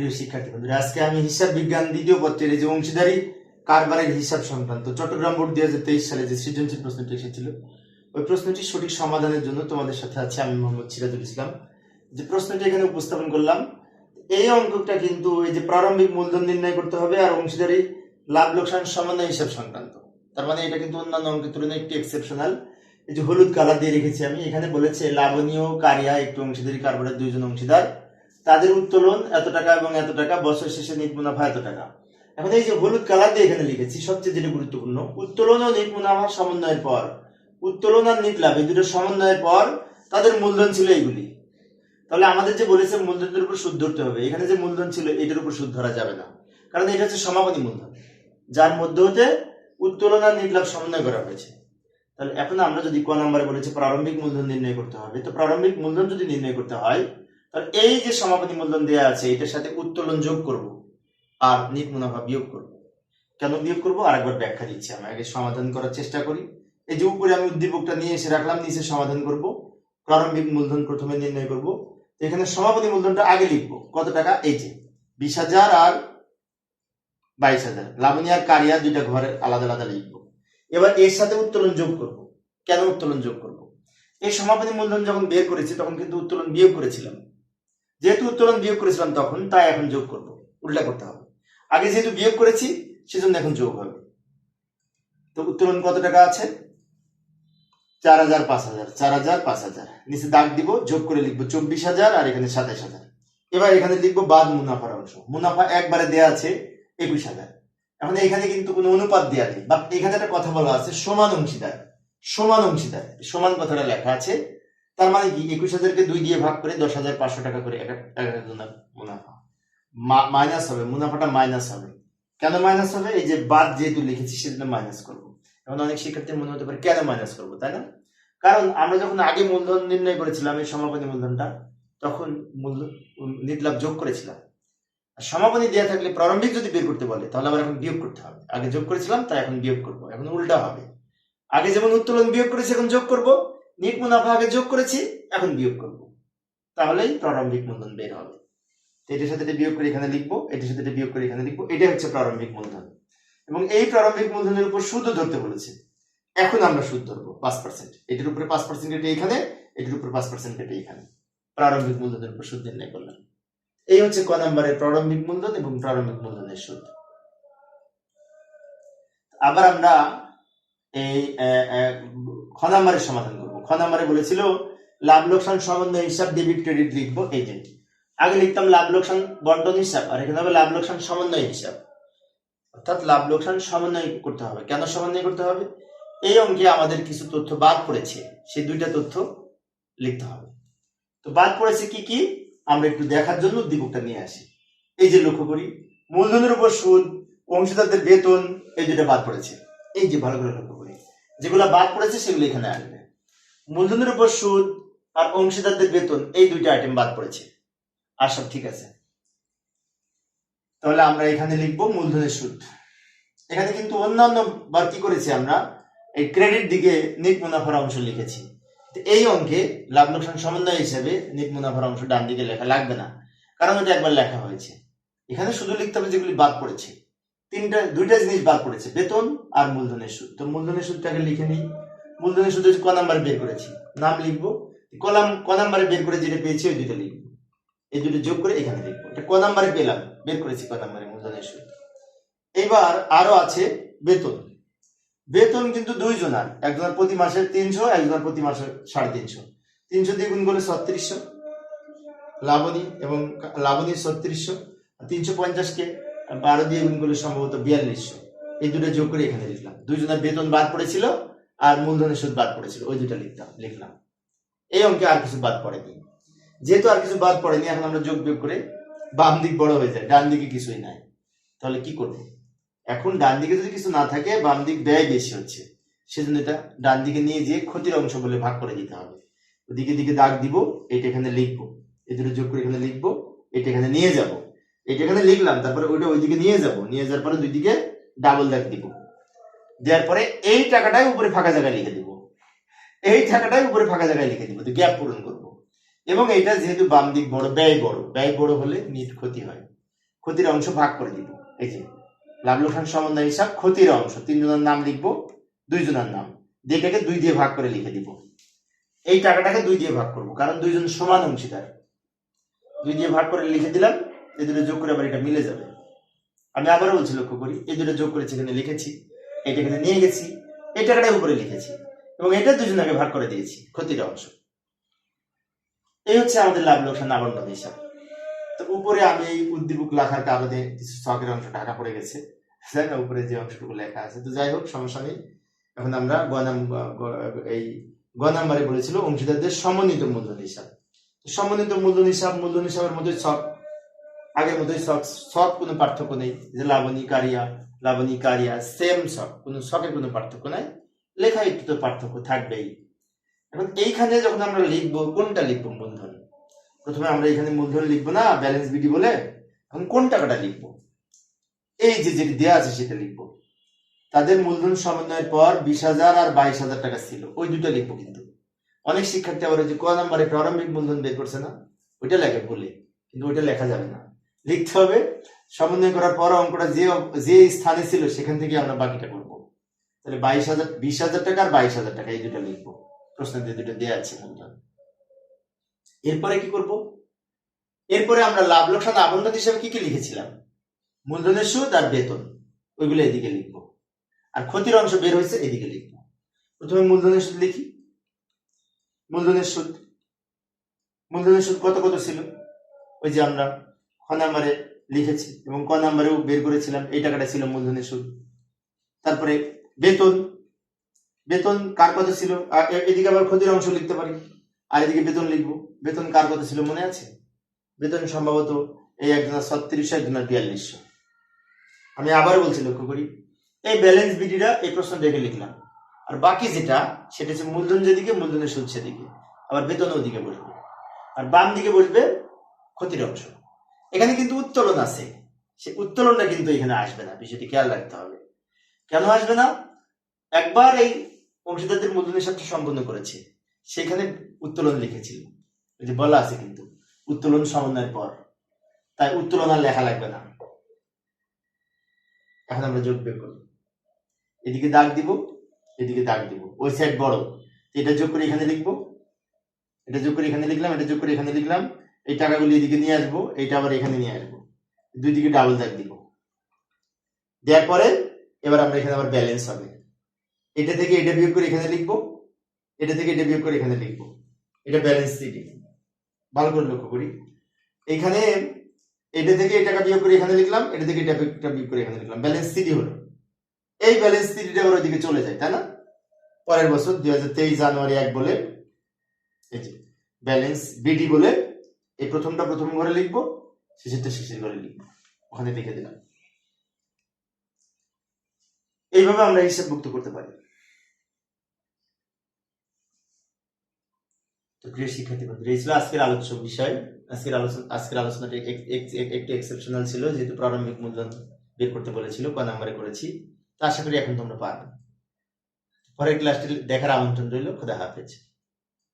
প্রিয় শিক্ষার্থী বন্ধুরা, আজকে আমি হিসাব বিজ্ঞান দ্বিতীয় পত্রের যে অংশীদারি কারবারের হিসাব সংক্রান্ত চট্টগ্রাম বোর্ড দুই হাজার তেইশ সালে যে সৃজনশীল প্রশ্নটি এসেছিল, ওই প্রশ্নটি সঠিক সমাধানের জন্য তোমাদের সাথে আছে আমি মোহাম্মদ সিরাজুল ইসলাম। যে প্রশ্নটি এখানে উপস্থাপন করলাম, এই অঙ্কটা কিন্তু এই যে প্রারম্ভিক মূলধন নির্ণয় করতে হবে আর অংশীদারি লাভ, লোকসান, সমন্বয়, হিসাব সংক্রান্ত। তার মানে এটা কিন্তু অন্যান্য অঙ্কের তুলনায় একটু এক্সেপশনাল এই যে হলুদ কালার দিয়ে রেখেছি আমি, এখানে বলেছে লাবণীয় কারিয়া একটু অংশীদারি কারবারের দুইজন অংশীদার। তাদের উত্তোলন, এত টাকা এবং এত টাকা, বছর শেষে নিট মুনাফা এত টাকা। এখন এই যে হলুদ কালার দিয়ে এখানে লিখেছি, সবচেয়ে যেটা গুরুত্বপূর্ণ, উত্তোলন ও নিট মুনাফা সমন্বয়ের পর। উত্তোলন আর নিট লাভ, এই দুটো সমন্বয়ের পর তাদের মূলধন ছিল এইগুলি। তাহলে আমাদের যে বলেছে মূলধনের উপর সুদ ধরতে হবে, এখানে যে মূলধন ছিল এটার উপর সুদ ধরা যাবে না। কারণ এটা হচ্ছে সমাপনী মূলধন। যার মধ্যে হতে উত্তোলন আর নিট লাভ সমন্বয় করা হয়েছে। তাহলে এখন আমরা যদি ক নম্বরে বলেছি প্রারম্ভিক মূলধন নির্ণয় করতে হবে, তো প্রারম্ভিক মূলধন যদি নির্ণয় করতে হয় তাহলে এই যে সমাপনী মূলধন দেওয়া আছে, এটার সাথে উত্তোলন যোগ করব আর নিট মুনাফা বিয়োগ করব। কেন বিয়োগ করব? আরেকবার ব্যাখ্যা দিচ্ছি আমি। আগে সমাধান করার চেষ্টা করি। এই যে উপরে আমি উদ্দীপকটা নিয়ে এসে রাখলাম, নিচে সমাধান করব। প্রারম্ভিক মূলধন প্রথমে নির্ণয় করব। এখানে সমাপনী মূলধনটা আগে লিখব। কত টাকা? এই যে বিশ হাজার আর বাইশ হাজার। লাবণী আর কারিয়া দুইটা ঘরে আলাদা আলাদা লিখব। এবার এর সাথে উত্তোলন যোগ করব। কেন উত্তোলন যোগ করব? এই সমাপনী মূলধন যখন বের করেছি, তখন কিন্তু উত্তোলন বিয়োগ করেছিলাম। যেহেতু উত্তোলন বিয়োগ করেছিলাম তখন, তাই এখন যোগ করব। উল্টা করতে হবে। আগে যেহেতু বিয়োগ করেছি, সেজন্য এখন যোগ হবে। তো উত্তোলন কত টাকা আছে? চার হাজার পাঁচ হাজার, চার হাজার পাঁচ হাজার। নিচে দাগ দিব, যোগ করে লিখব চব্বিশ হাজার আর এখানে সাতাইশ হাজার। এবার এখানে লিখব বাদ মুনাফার অংশ। মুনাফা একবারে দেয়া আছে একুশ হাজার। এখন এখানে কিন্তু কোনো অনুপাত দেওয়া নেই। বা এখানে একটা কথা বলা আছে, সমান অংশীদার। সমান অংশীদার। সমান কথাটা লেখা আছে তার মানে কি? একুশ হাজারকে দুই দিয়ে ভাগ করে দশ হাজার পাঁচশো টাকা করে মুনাফা। মাইনাস হবে, মুনাফাটা মাইনাস হবে। কেন মাইনাস হবে? এই যে বাদ যেহেতু লিখেছি, সেজন্য মাইনাস করব। এখন অনেক শিক্ষার্থীর মনে হতে পারে, কেন মাইনাস করব, তাই না? কারণ আমরা যখন আগে মূলধন নির্ণয় করেছিলাম, এই সমাপনী মূলধনটা, তখন মূলধন, নিটলাভ যোগ করেছিলাম। সমাপনী দেওয়া থাকলে প্রারম্ভিক যদি বের করতে বলে, তাহলে আবার এখন বিয়োগ করতে হবে। আগে যোগ করেছিলাম, তাই এখন বিয়োগ করব। এখন উল্টা হবে। আগে যেমন উত্তোলন বিয়োগ করেছি, এখন যোগ করব। নিট মুনাফা আগে যোগ করেছি, এখন বিয়োগ করব। তাহলেই প্রারম্ভিক মূলধন বের হবে। এটির সাথে এটা বিয়োগ করে এখানে লিখব, এটির সাথে এটা বিয়োগ করে এখানে লিখব এটা হচ্ছে প্রারম্ভিক মূলধন এবং এই প্রারম্ভিক মূলধনের উপর সুদও ধরতে বলেছে। এখন আমরা সুদ ধরবো, পাঁচ পার্সেন্ট এটার উপরে পাঁচ পার্সেন্ট কেটে এখানে, এটির উপরে পাঁচ পার্সেন্ট কেটে এখানে। প্রারম্ভিক মূলধনের উপর সুদ নির্ণয় করলাম। এই হচ্ছে ক নম্বরের প্রারম্ভিক মূলধন এবং প্রারম্ভিক মূলধনের সুদ। আবার আমরা এই খ নম্বরের সমাধান খ নম্বরে বলেছিল, লাভ লোকসান সমন্বয় হিসাব ডেবিট ক্রেডিট লিখব, এই যে। আগে লিখতাম লাভ লোকসান বন্টন হিসাব, আর এখানে হবে লাভ লোকসান সমন্বয় হিসাব। অর্থাৎ লাভ লোকসান সমন্বয় করতে হবে। কেন সমন্বয় করতে হবে? এই অঙ্কে আমাদের কিছু তথ্য বাদ পড়েছে, সেই দুইটা তথ্য লিখতে হবে। তো বাদ পড়েছে কি কি? আমরা একটু দেখার জন্য উদ্দীপকটা নিয়ে আসি। এই যে লক্ষ্য করি, মূলধনের উপর সুদ অংশীদারদের বেতন, এই দুটো বাদ পড়েছে। এই যে ভালো করে লক্ষ্য করি, যেগুলো বাদ পড়েছে সেগুলো এখানে আসবে। মূলধনের উপর সুদ আর অংশীদারদের বেতন, এই দুইটা আইটেম বাদ পড়েছে। আর সব ঠিক আছে। তাহলে আমরা এখানে লিখব মূলধনের সুদ। এখানে কিন্তু অন্যান্য বার কি করেছি আমরা? এই ক্রেডিট দিকে নিট মুনাফার অংশ লিখেছি। এই অঙ্কে লাভ লোকসান সমন্বয় হিসেবে নিট মুনাফার অংশ ডান দিকে লেখা লাগবে না। কারণ ওটা একবার লেখা হয়েছে। এখানে শুধু লিখতে হবে যেগুলি বাদ পড়েছে। তিনটা, দুইটা জিনিস বাদ পড়েছে, বেতন আর মূলধনের সুদ। তো মূলধনের সুদটাকে লিখে নিই। সুদ হচ্ছে ক নাম্বারে বের করেছি। নাম লিখব। কলাম ক নাম্বারে বের করে যেটা পেয়েছি ওই দুটো লিখব। এই দুটো যোগ করে এখানে লিখব। এটা ক নাম্বারে পেলাম, বের করেছি ক নাম্বারে, মূলধনের সুদ এবার আরও আছে বেতন। বেতন কিন্তু দুইজনার। একজনের প্রতি মাসে তিনশো, একজনের প্রতি মাসে সাড়ে তিনশো। তিনশো দিয়ে গুণ করলে ছত্রিশশো। লাবণী এবং লাবণী ছত্রিশশো। তিনশো পঞ্চাশকে বারো দিয়ে গুণ করলে সম্ভবত বিয়াল্লিশশো। এই দুটো যোগ করে এখানে লিখলাম। দুইজনের বেতন বাদ পড়েছিল। আর মূলধনের সুদ বাদ পড়েছিল, ওই দুটো লিখতাম, লিখলাম। এই অঙ্কে আর কিছু বাদ পড়েনি। যেহেতু আর কিছু বাদ পড়েনি, এখন আমরা যোগ বিয়োগ করে বাম দিক বড় হয়ে যায়, ডান দিকে কিছুই নাই। তাহলে কি করব? এখন ডান দিকে যদি কিছু না থাকে, বাম দিক ব্যয় বেশি হচ্ছে। সেজন্য এটা ডান দিকে নিয়ে যেয়ে ক্ষতির অংশ বলে ভাগ করে দিতে হবে। ওদিকে দিকে দাগ দিব এটা এখানে লিখব। এই দুটো যোগ করে এখানে লিখব এটা এখানে নিয়ে যাব। এটা এখানে লিখলাম, তারপরে ওইটা ওইদিকে নিয়ে যাব। নিয়ে যাওয়ার পরে দুই দিকে ডাবল দাগ দিব। দেওয়ার পরে এই টাকাটাই উপরে ফাঁকা জায়গায় লিখে দিব। এই টাকাটাই উপরে ফাঁকা জায়গায় লিখে দিব, তো গ্যাপ পূরণ করব। এবং এইটা যেহেতু বাম দিক বড়, ব্যয় বড় ব্যয় বড় হলে নিট ক্ষতি হয়। ক্ষতির অংশ ভাগ করে দিব। এই যে লাভ লোকসান সমন্বয় হিসাব, ক্ষতির অংশ, তিনজনের নাম লিখব, দুইজনের নাম। দিয়ে এটাকে দুই দিয়ে ভাগ করে লিখে দিব। এই টাকাটাকে দুই দিয়ে ভাগ করব, কারণ দুইজন সমান অংশীদার। দুই দিয়ে ভাগ করে লিখে দিলাম এই দুটো যোগ করে আবার এটা মিলে যাবে। আমি আবারও বলছি লক্ষ্য করি এই দুটো যোগ করেছি এখানে লিখেছি। এটা এখানে নিয়ে গেছি, এই টাকাটা উপরে লিখেছি এবং এটা দুজনকে ভাগ করে দিয়েছি ক্ষতির অংশ। এই হচ্ছে আমাদের লাভ লোকসান আবন্টন হিসাব। তো উপরে আমি এই উদ্দীপক লেখার কারণে কিছু শখের অংশ ঢাকা পড়ে গেছে। উপরে যে অংশটুকু লেখা আছে। তো যাই হোক, সমস্যা নেই। এখন আমরা গ এই গ নাম্বারে বলেছিল অংশীদারদের সমন্বিত মূলধন হিসাব। সমন্বিত মূলধন হিসাব, মূলধন হিসাবের মধ্যে ছক আগের মতোই ছক ছক কোনো পার্থক্য নেই। যে লাবণী, কারিয়া লাবণী কারিয়া সেম ছক কোনো ছকের কোনো পার্থক্য নাই লেখা একটু তো পার্থক্য থাকবেই। এখন এইখানে যখন আমরা লিখব, কোনটা লিখব মূলধন? প্রথমে আমরা এখানে মূলধন লিখব না ব্যালেন্স বিডি বলে, এখন কোন টাকাটা লিখব? এই যে যেটি দেওয়া আছে সেটা লিখব। তাদের মূলধন সমন্বয়ের পর বিশ হাজার আর বাইশ হাজার টাকা ছিল, ওই দুটো লিখব কিন্তু। অনেক শিক্ষার্থী আবার যে ক নাম্বারে প্রারম্ভিক মূলধন বের করছে না, ওইটা লেখে বলে, কিন্তু ওইটা লেখা যাবে না। লিখতে হবে। সমন্বয় করার পর অঙ্কটা যে যে স্থানে ছিল সেখান থেকে আমরা বাকিটা করব। তাহলে বাইশ হাজার, বিশ হাজার টাকা আর বাইশ হাজার টাকা এই দুটো লিখব। প্রশ্ন যে দুটো দেওয়া আছে এরপরে কি করব? এরপরে আমরা লাভ, লোকসান আবন্ধন হিসেবে কি কি লিখেছিলাম? মূলধনের সুদ আর বেতন, ওইগুলো এদিকে লিখব। আর ক্ষতির অংশ বের হয়েছে এদিকে লিখব। প্রথমে মূলধনের সুদ লিখি। মূলধনের সুদ মূলধনের সুদ কত কত ছিল? ওই যে আমরা নাম্বারে লিখেছি এবং ক নাম্বারেও বের করেছিলাম, এই টাকাটা ছিল মূলধনের সুদ। তারপরে বেতন বেতন কার কত ছিল? এদিকে আবার ক্ষতির অংশ লিখতে পারি। আর এদিকে বেতন লিখব। বেতন কার কত ছিল মনে আছে? বেতন সম্ভবত এই একজনের ছত্রিশশো একজনের বিয়াল্লিশশো। আমি আবার বলছি লক্ষ্য করি, এই ব্যালেন্স বিডিটা এই প্রশ্ন দেখে লিখলাম। আর বাকি যেটা, সেটা হচ্ছে মূলধন যেদিকে, মূলধনের সুদ সেদিকে। আবার বেতন ওদিকে বসবে। আর বাম দিকে বসবে ক্ষতির অংশ। এখানে কিন্তু উত্তোলন আছে। সে উত্তোলনটা কিন্তু এখানে আসবে না, বিষয়টি খেয়াল রাখতে হবে। কেন আসবে না? একবার এই অংশীদারদের মূলধনের সাথে সম্পন্ন করেছে। সেখানে উত্তোলন লিখেছিল। যে বলা আছে কিন্তু, উত্তোলন সমন্বয়ের পর। তাই উত্তোলন আর লেখা লাগবে না। এখন আমরা যোগ বের করব এদিকে দাগ দিব, এদিকে দাগ দিব। ওই সাইড বড়। এটা যোগ করে এখানে লিখব। এটা যোগ করে এখানে লিখলাম, এটা যোগ করে এখানে লিখলাম। এই টাকাগুলি এদিকে নিয়ে আসব, এইটা আবার এখানে নিয়ে আসব। দুই দিকে ডাবল দাগ দিব। দেওয়ার পরে এবার আমরা এখানে আবার ব্যালেন্স হবে। এটা থেকে এটা বিয়োগ করে এখানে লিখব, এটা থেকে এটা বিয়োগ করে এখানে লিখব। এটা ব্যালেন্স সিটি ভালো করে লক্ষ্য করি। এখানে এটা থেকে এই টাকা বিয়োগ করে এখানে লিখলাম, এটা থেকে এটা বিয়োগ- করে এখানে লিখলাম। ব্যালেন্স সিটি হলো। এই ব্যালেন্স সিটিটা আবার ওইদিকে চলে যায়, তাই না? পরের বছর দুই হাজার তেইশ জানুয়ারি এক বলে, এই যে ব্যালেন্স বিডি বলে এই প্রথমটা প্রথম ঘরে লিখব, শেষেরটা শেষের ঘরে লিখব। ওখানে লিখে দিলাম। এইভাবে আমরা হিসাবভুক্ত করতে পারি। তো প্রিয় শিক্ষার্থী বন্ধুরা, এই ছিল আজকের আলোচ্য বিষয়। আজকের আলোচনা আজকের আলোচনাটি এক- এক- এক- একটু এক্সেপশনাল ছিল, যেহেতু প্রারম্ভিক মূলধন বের করতে বলেছিল, ক নাম্বারে করেছি। তা আশা করি এখন তোমরা পারবে। পরের ক্লাসটি দেখার আমন্ত্রণ রইল। খুদা হাফেজ।